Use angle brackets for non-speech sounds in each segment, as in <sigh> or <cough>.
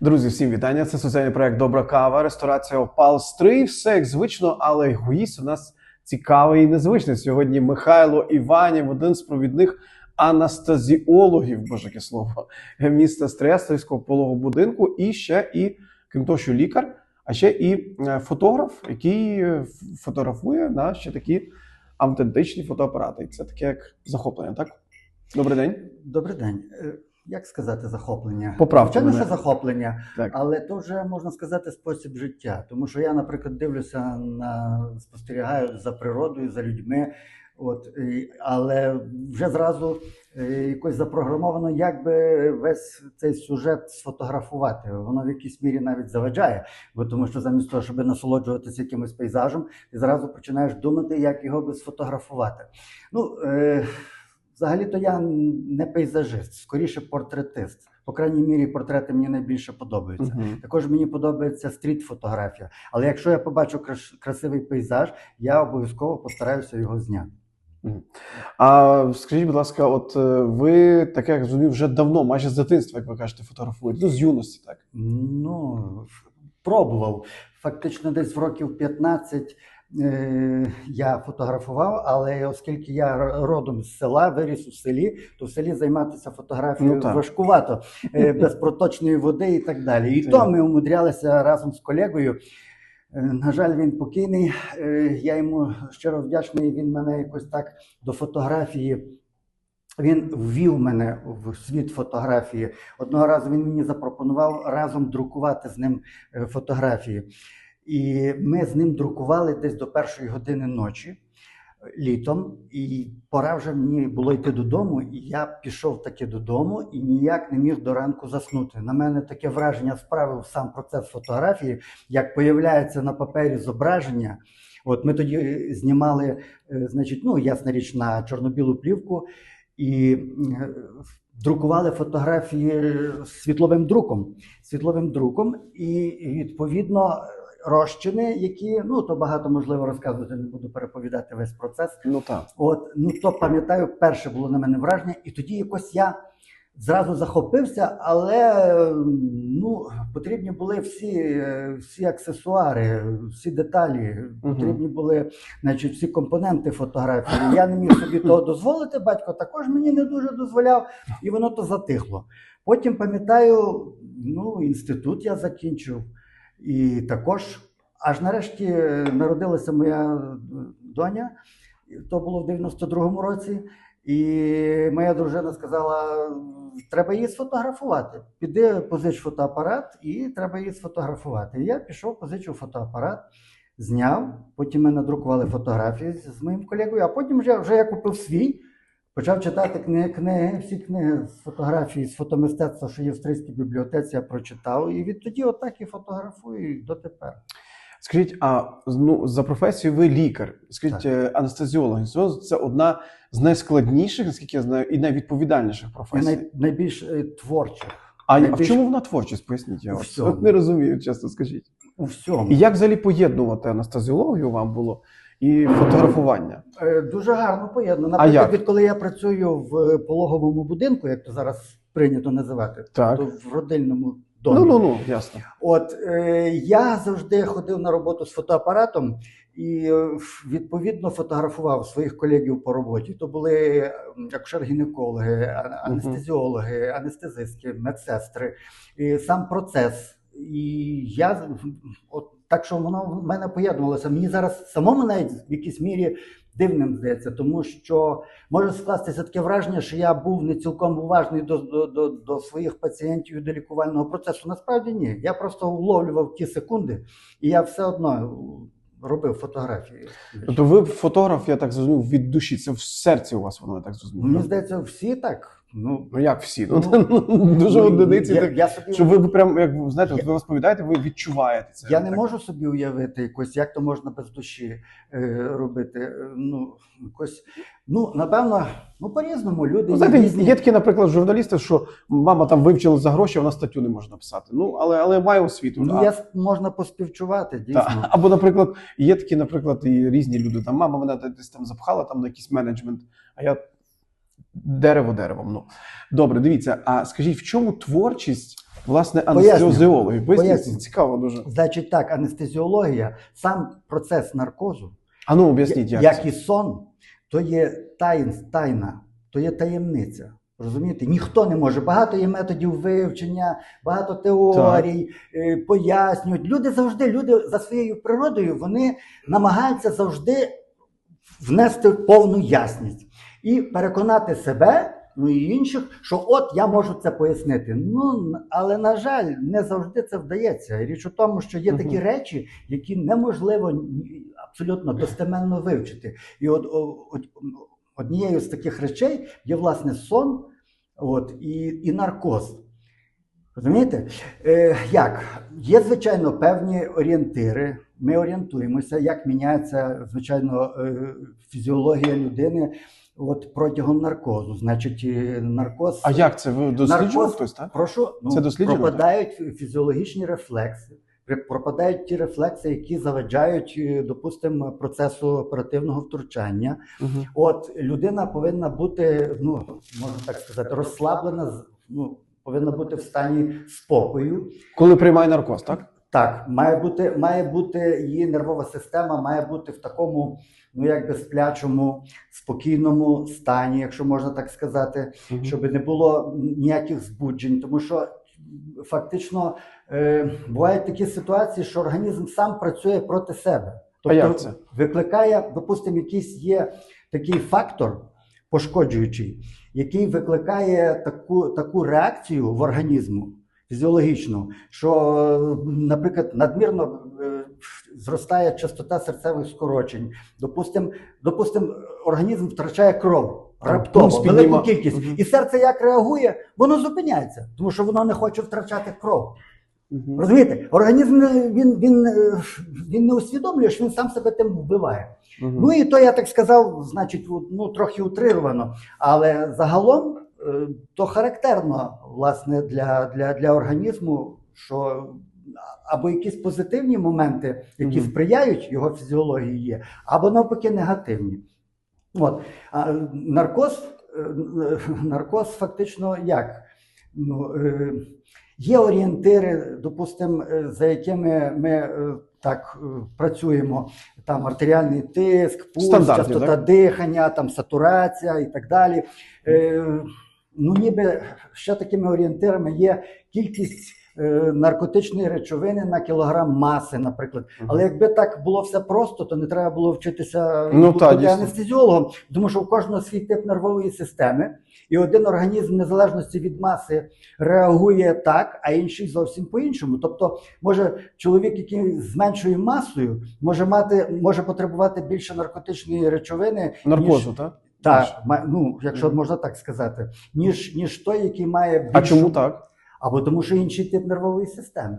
Друзі, всім вітання. Це соціальний проект Добра кава, ресторація Опал Стрий. Все як звично, але гуїст у нас цікавий і незвичний. Сьогодні Михайло Іванів, один з провідних анестезіологів, боже слово, міста Стриястровського пологового будинку. І ще і, крім того, що лікар, а ще і е, фотограф, який е, фотографує на ще такі автентичні фотоапарати. Це таке як захоплення, так? Добрий день. Добрий день. Як сказати захоплення? Поправте Звичайно, мене. що захоплення, Так. але то вже можна сказати спосіб життя. Тому що я, наприклад, дивлюся на спостерігаю за природою, за людьми. От, але вже зразу е, якось запрограмовано, як би весь цей сюжет сфотографувати. Воно в якійсь мірі навіть заважає, бо тому що замість того, щоб насолоджуватися якимось пейзажем, ти зразу починаєш думати, як його би сфотографувати. Ну, е, взагалі-то я не пейзажист, скоріше портретист. По крайній мірі, портрети мені найбільше подобаються. Мгм. Також мені подобається стріт-фотографія. Але якщо я побачу красивий пейзаж, я обов'язково постараюся його зняти. А скажіть, будь ласка, от е, ви таке як розумію, вже давно, майже з дитинства, як ви кажете, фотографуєте. Ну, з юності, так. Ну, пробував. Фактично, десь в років 15 е, я фотографував, але оскільки я родом з села, виріс у селі, то в селі займатися фотографією Ну, важкувато, е, <laughs> без проточної води і так далі. І то ми умудрялися разом з колегою. Е, На жаль, він покійний. Е, Я йому щиро вдячний. Він мене якось так до фотографії. Він ввів мене в світ фотографії. Одного разу він мені запропонував разом друкувати з ним е, фотографії. І ми з ним друкували десь до першої години ночі е, літом. І пора вже мені було йти додому. І я пішов таки додому і ніяк не міг до ранку заснути. На мене таке враження справив сам процес фотографії, як появляється на папері зображення. От ми тоді е, знімали, е, значить, ну ясна річ, на чорно-білу плівку і е, друкували фотографії світловим друком. Світловим друком, і відповідно розчини, які ну то багато можливо розказувати, не буду переповідати весь процес. Ну так. От, ну то пам'ятаю, перше було на мене враження, і тоді якось я зразу захопився, але ну, потрібні були всі, всі аксесуари, всі деталі, потрібні були значить, всі компоненти фотографії. Я не міг собі того дозволити. Батько також мені не дуже дозволяв, і воно то затихло. Потім пам'ятаю, ну, інститут я закінчив, і також аж нарешті народилася моя доня. То було в 92-му році. І моя дружина сказала: треба її сфотографувати. Піди позич фотоапарат, і треба її сфотографувати. Я пішов, позичив фотоапарат, зняв. Потім ми надрукували фотографії з моїм колегою, а потім вже, вже я купив свій. Почав читати книги, книги, всі книги з фотографії, з фотомистецтва, що є в Стрийській бібліотеці, я прочитав. І відтоді отак і фотографую і дотепер. Скажіть, а ну за професією ви лікар? Скажіть, Так. е, анестезіолог. Анестезіолог – це одна з найскладніших, наскільки я знаю, і найвідповідальніших І професій. най, найбільш е, творчих А, а в чому вона творчість? Поясніть я вас. От не розумію, чесно скажіть. у всьому. І як взагалі поєднувати анестезіологію вам було і фотографування? Е, Дуже гарно поєднано. Наприклад, відколи я працюю в пологовому будинку, як то зараз прийнято називати, Так. то в родильному домі. Ну ну ну ясно. От е, я завжди ходив на роботу з фотоапаратом і е, відповідно фотографував своїх колегів по роботі. То були акушер-гінекологи, анестезіологи, анестезистки, медсестри, і сам процес. І я от так, що воно в мене поєднувалося. Мені зараз самому навіть в якійсь мірі дивним здається, тому що може скластися таке враження, що я був не цілком уважний до, до, до, до своїх пацієнтів і до лікувального процесу. Насправді ні. Я просто вловлював ті секунди, і я все одно робив фотографії. Тобто ви фотограф, я так зрозумів, від душі. Це в серці у вас воно, я так зрозумів. Мені здається, всі так. Ну, Ну як всі? Ну, Ну, дуже ну, одиниці. я, так, я собі Що ви прям, як знаєте, от ви розповідаєте, ви відчуваєте це. Я не Так. можу собі уявити якось, як то можна без душі е, робити. Е, Ну, якось, ну, напевно, ну по-різному люди. Ну, знаєте, різні. є такі, наприклад, журналісти, що мама там вивчила за гроші, вона статтю не може написати. Ну, але, але має освіту. Ну, А- я, можна поспівчувати, дійсно. Та. Або, наприклад, є такі, наприклад, і різні люди. Там мама мене десь там запхала там на якийсь менеджмент, а я дерево деревом. Ну добре, дивіться. А скажіть, в чому творчість власне? Поясніть, Поясню. цікаво дуже. Значить, так, анестезіологія, сам процес наркозу, А ну об'ясніть, як, як і сон, то є таїн, тайна, то є таємниця. Розумієте, ніхто не може. Багато є методів вивчення, багато теорій, е, пояснюють. Люди завжди, люди за своєю природою, вони намагаються завжди внести повну ясність і переконати себе, ну і інших, що от я можу це пояснити. Ну але на жаль, не завжди це вдається. Річ у тому, що є такі речі, які неможливо абсолютно достеменно вивчити. І от, от однією з таких речей є власне сон, от і, і наркоз. Розумієте? Е, як? Є, звичайно, певні орієнтири. Ми орієнтуємося, як міняється, звичайно, е, фізіологія людини от, протягом наркозу. Значить, наркоз. А як це? Ви досліджував хтось, так? Прошу, ну, Це пропадають фізіологічні рефлекси, пропадають ті рефлекси, які заважають, е, допустимо, процесу оперативного втручання. Угу. От людина повинна бути, ну можна так сказати, розслаблена, ну, повинна бути в стані спокою. Коли приймає наркоз, так? Так, має бути, має бути її нервова система, має бути в такому, ну якби сплячому, спокійному стані, якщо можна так сказати, Мгм. щоб не було ніяких збуджень, тому що фактично е, бувають такі ситуації, що організм сам працює проти себе. Тобто як це? викликає, допустимо, якийсь є такий фактор пошкоджуючий, який викликає таку, таку реакцію в організму фізіологічну, що, наприклад, надмірно е, зростає частота серцевих скорочень. Допустимо, допустим, організм втрачає кров. Раптово, велику кількість. І серце як реагує? Воно зупиняється, тому що воно не хоче втрачати кров. Мгм. Розумієте, організм він, він, е, він не усвідомлює, що він сам себе тим вбиває. Мгм. Ну і то я так сказав, значить, ну трохи утрировано, але загалом то характерно власне для, для, для організму, що або якісь позитивні моменти, які Мгм. сприяють його фізіології, є, або навпаки негативні. От. А е, наркоз, е, е, наркоз фактично як? Ну, е, є орієнтири, допустимо, е, за якими ми е, так е, працюємо. Там артеріальний тиск, пульс, частота так? дихання, там сатурація і так далі. Ну, ніби ще такими орієнтирами є кількість е, наркотичної речовини на кілограм маси, наприклад. Але якби так було все просто, то не треба було вчитися Ну, бути та, анестезіологом, тому що у кожного свій тип нервової системи, і один організм, в незалежності від маси, реагує так, а інший зовсім по-іншому. Тобто, може чоловік, який з меншою масою, може мати, може потребувати більше наркотичної речовини, Наркозу, ніж, так? Так, ну, якщо можна так сказати, ніж, ніж той, який має більшу, А чому так? або тому, що інший тип нервової системи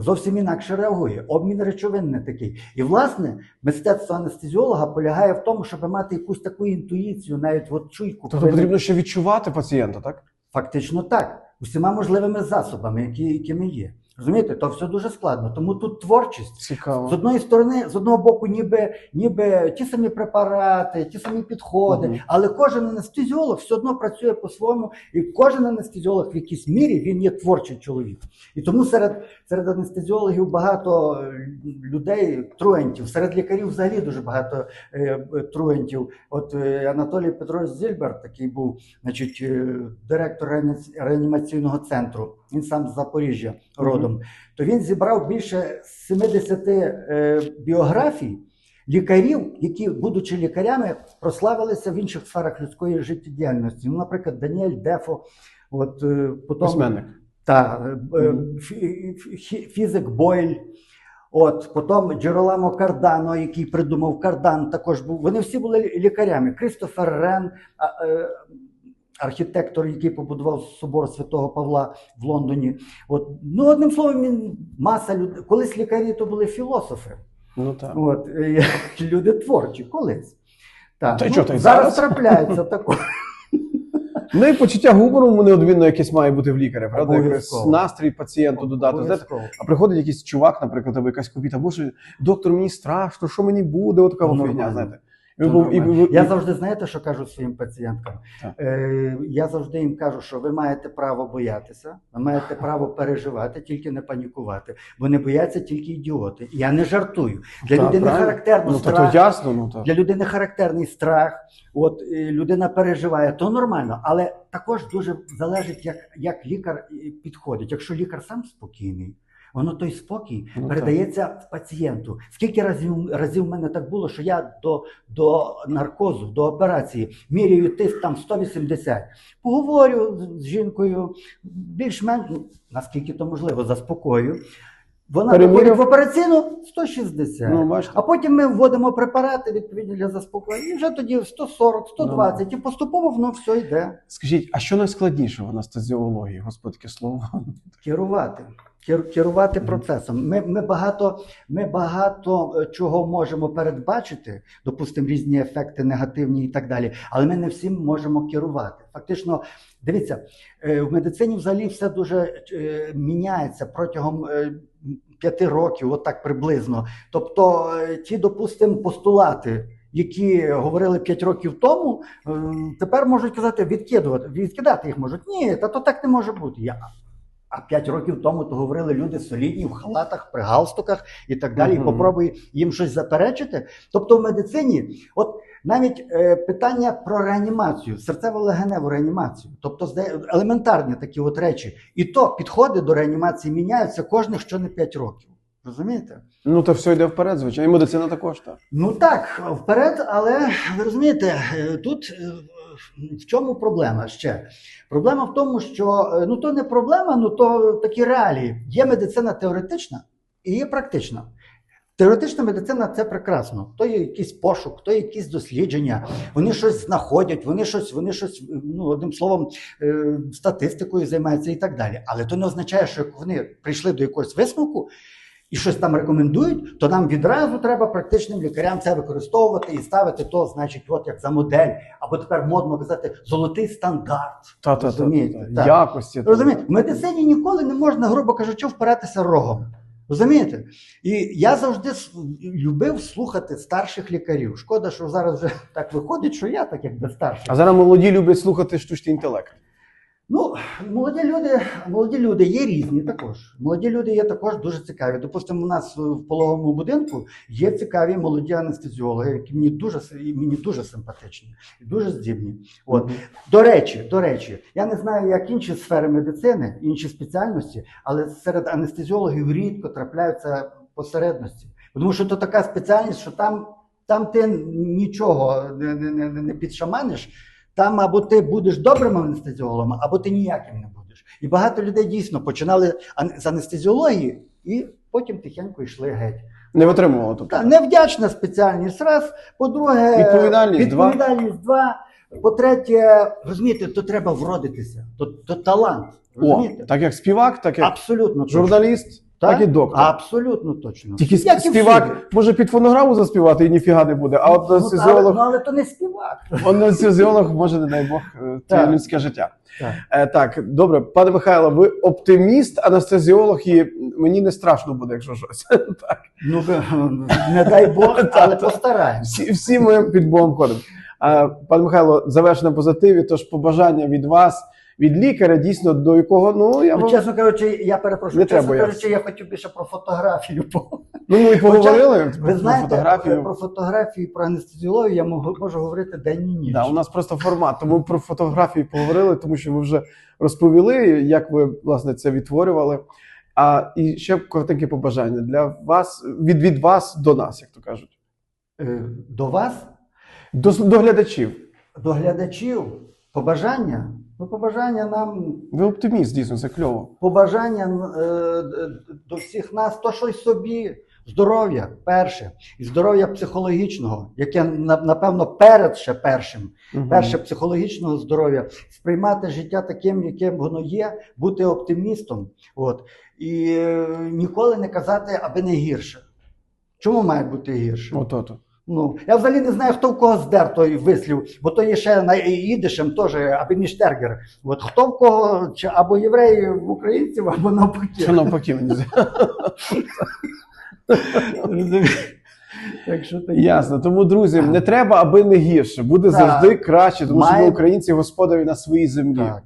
зовсім інакше реагує. Обмін речовин не такий. І власне мистецтво анестезіолога полягає в тому, щоб мати якусь таку інтуїцію, навіть от чуйку. Тобто потрібно ще відчувати пацієнта, так? Фактично так, усіма можливими засобами, які, якими є. Розумієте, то все дуже складно. Тому тут творчість. Цікаво. З одної сторони, з одного боку, ніби, ніби ті самі препарати, ті самі підходи, Мгм. але кожен анестезіолог все одно працює по-своєму, і кожен анестезіолог в якійсь мірі він є творчий чоловік. І тому серед, серед анестезіологів багато людей, труентів, серед лікарів взагалі дуже багато е, е, труентів. От е, Анатолій Петрович Зільбер, такий був, значить, е, директор реанімаційного центру. Він сам з Запоріжжя родом. То він зібрав більше 70 е, біографій лікарів, які, будучи лікарями, прославилися в інших сферах людської життєдіяльності. Ну, наприклад, Даніель Дефо, от е, потім Письменник. та, е, фізик Бойль. От потім Джероламо Кардано, який придумав кардан, також був. Вони всі були лікарями. Крістофер Рен, архітектор, який побудував собор Святого Павла в Лондоні. От ну одним словом, він маса людей. Колись лікарі то були філософи. Ну так. От е, <laughs> люди творчі, колись. Так. Та й чого, та й зараз трапляється таке. <laughs> Ну і почуття гумору неодмінно якесь має бути в лікаря, правда? Якось настрій пацієнту додати. Знаєте, а приходить якийсь чувак, наприклад, або якась копіта, боже, доктор, мені страшно, що мені буде, от така фігня, знаєте. Був- і ви- Я завжди знаєте, що кажу своїм пацієнткам? Е, я завжди їм кажу, що ви маєте право боятися, ви маєте право переживати, тільки не панікувати. Бо не бояться тільки ідіоти. Я не жартую. Для Так, людини правильно. характерно Ну, страх. то ясно, ну так. Для людини характерний страх, от людина переживає, то нормально, але також дуже залежить, як, як лікар е, підходить. Якщо лікар сам спокійний, воно той спокій Ну, передається пацієнту. Скільки разів разів в мене так було, що я до, до наркозу, до операції міряю тиск там 180, поговорю з- жінкою, більш-менш ну, наскільки то можливо, заспокою. Вона Переміряв? в операційну 160. Ну. А потім ми вводимо препарати відповідні для заспокоєння. І вже тоді 140, 120, і поступово воно все йде. Скажіть, а що найскладніше в анестезіології? Господи, таке слово. Керувати. Кер- Керувати процесом. Ми, ми, багато, ми багато е, чого можемо передбачити, допустимо, різні ефекти негативні і так далі, але ми не всім можемо керувати. Фактично, дивіться, е, в медицині взагалі все дуже е, міняється протягом п'яти років, отак приблизно. Тобто, ті, допустимо, постулати. Які говорили 5 років тому, тепер можуть казати відкидувати, відкидати їх можуть. Ні, та то так не може бути. Я а 5 років тому то говорили люди солідні в халатах, при галстуках і так далі. Мгм. І попробуй їм щось заперечити. Тобто в медицині, от навіть е, питання про реанімацію, серцево-легеневу реанімацію, тобто елементарні такі от речі, і то підходи до реанімації міняються кожних що не 5 років. Розумієте? Ну, то все йде вперед, звичайно. І медицина також так. Ну так, вперед, але ви розумієте, е, тут е, в чому проблема ще? Проблема в тому, що е, ну то не проблема, ну то такі реалії. Є медицина теоретична і є практична. Теоретична медицина це прекрасно. То є якийсь пошук, то є якісь дослідження. Вони щось знаходять, вони щось, вони щось, ну одним словом, е, статистикою займаються і так далі. Але то не означає, що вони прийшли до якогось висновку, і щось там рекомендують, то нам відразу треба практичним лікарям це використовувати і ставити то, значить, от як за модель, або тепер модно казати золотий стандарт. Та, та, та, Розумієте? та, Якості. Розумієте, в медицині ніколи не можна, грубо кажучи, впиратися рогом. Розумієте? І я завжди любив слухати старших лікарів. Шкода, що зараз вже так виходить, що я так якби старший. А зараз молоді люблять слухати штучний інтелект. Ну, молоді люди, молоді люди є різні також. Молоді люди є також дуже цікаві. Допустимо, у нас в пологовому будинку є цікаві молоді анестезіологи, які мені дуже мені дуже симпатичні і дуже здібні. От до речі, до речі, я не знаю, як інші сфери медицини, інші спеціальності, але серед анестезіологів рідко трапляються посередності. Тому що то така спеціальність, що там, там ти нічого не, не, не, не підшаманиш. Там або ти будеш добрим анестезіологом, або ти ніяким не будеш. І багато людей дійсно починали з анестезіології і потім тихенько йшли геть. Не витримувало тобто. Та, невдячна спеціальність, раз. По-друге, Відповідальність, відповідальність, два. По-третє, розумієте, то треба вродитися, то, то талант. О, так як співак, так як Абсолютно журналіст, так, і доктор. Абсолютно точно. Тільки Як і всюди. співак може під фонограму заспівати і ніфіга не буде, а от Ну, анестезіолог, але, ну, але то не співак. анестезіолог може, не дай Бог, е, це Так. людське життя. Так. Е, так, добре, пане Михайло, ви оптиміст, анестезіолог, і мені не страшно буде, якщо щось. <laughs> так. Ну, не дай Бог, <laughs> але постараємося. Всі, всі ми під Богом ходимо. А, пане Михайло, завершено на позитиві, тож побажання від вас, від лікаря, дійсно, до якого, ну, я Ну, вам- чесно кажучи, я перепрошую, Не чесно треба кажучи, я хотів більше про фотографію. ну, ми поговорили Ви про знаєте, фотографію. про фотографію, про анестезіологію я можу, можу говорити день і ніч. Да, у нас просто формат. Тому про фотографії поговорили, тому що ви вже розповіли, як ви власне це відтворювали. А і ще коротеньке побажання для вас від, від вас до нас, як то кажуть, Е, До вас, до, до глядачів. до глядачів, побажання. Ну, побажання нам, Ви оптиміст, дійсно, це кльово. побажання е, до всіх нас, то що й собі. Здоров'я перше, і здоров'я психологічного, яке напевно перед ще першим, Мгм. перше психологічного здоров'я, сприймати життя таким, яким воно є, бути оптимістом. От. І е, ніколи не казати, аби не гірше. Чому має бути гірше? От-от. Ну, я взагалі не знаю, хто в кого здер той вислів, бо то є ще на їдишем теж, аби не штергер. От хто в кого, чи або євреї в українців, або навпаки. Це навпаки мені. Так що так. Ясно. Тому, друзі, не треба, аби не гірше. Буде Так. завжди краще, тому що ми українці господарі на своїй землі. Так.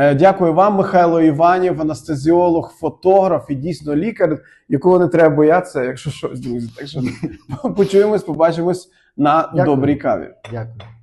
Е, Дякую вам, Михайло Іванів, анестезіолог, фотограф і дійсно лікар, якого не треба боятися, якщо щось, друзі. Так що <laughs> <laughs> почуємось, побачимось на Дякую. добрій каві. Дякую.